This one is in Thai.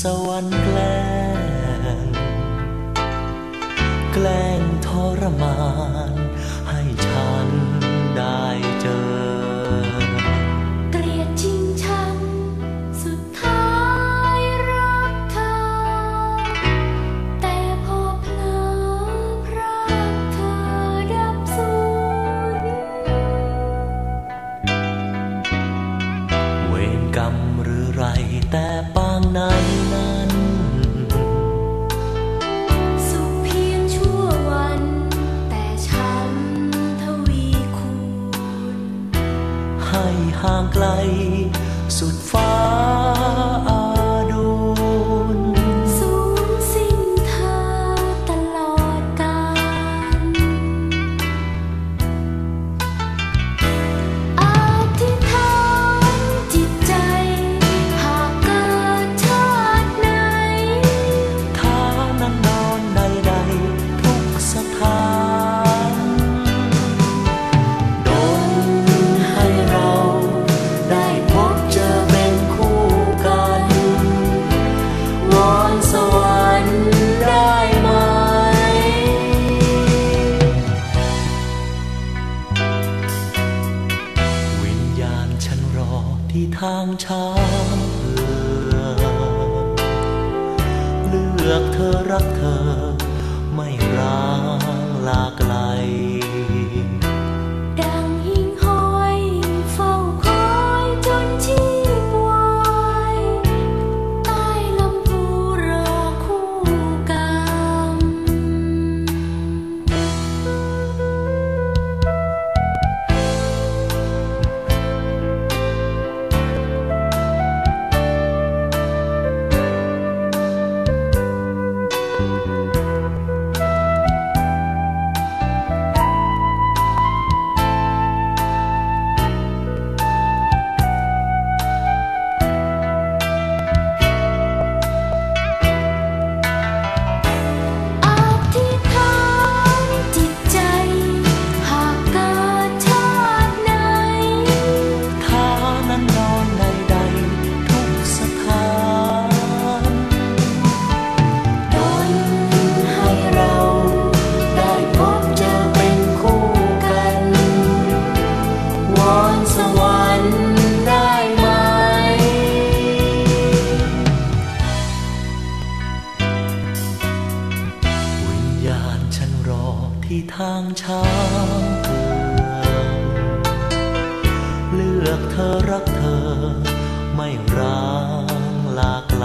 สวรรค์แกล้ง แกล้งทรมาน ให้ฉันได้เจอ เกลียดจริงชังสุดท้ายรักเธอ แต่พอเพลอพรากเธอดับสูญเวรกรรมหรือไรแต่ปางไหนนั้นสุขเพียงชั่ววันแต่ช้ำทวีคูณให้ห่างไกลสุดฟ้าอา ทางช้างเผือกเลือกเธอรักเธอไม่ร้างานั้นอนในใดทุกสถานดนให้เราได้พบเจอเป็นคู่กัน วอนสวรรค์ได้ไหม วิญญาณฉันรอที่ทางช้าง เลือกเธอรักเธอ ไม่ร้างลาไกล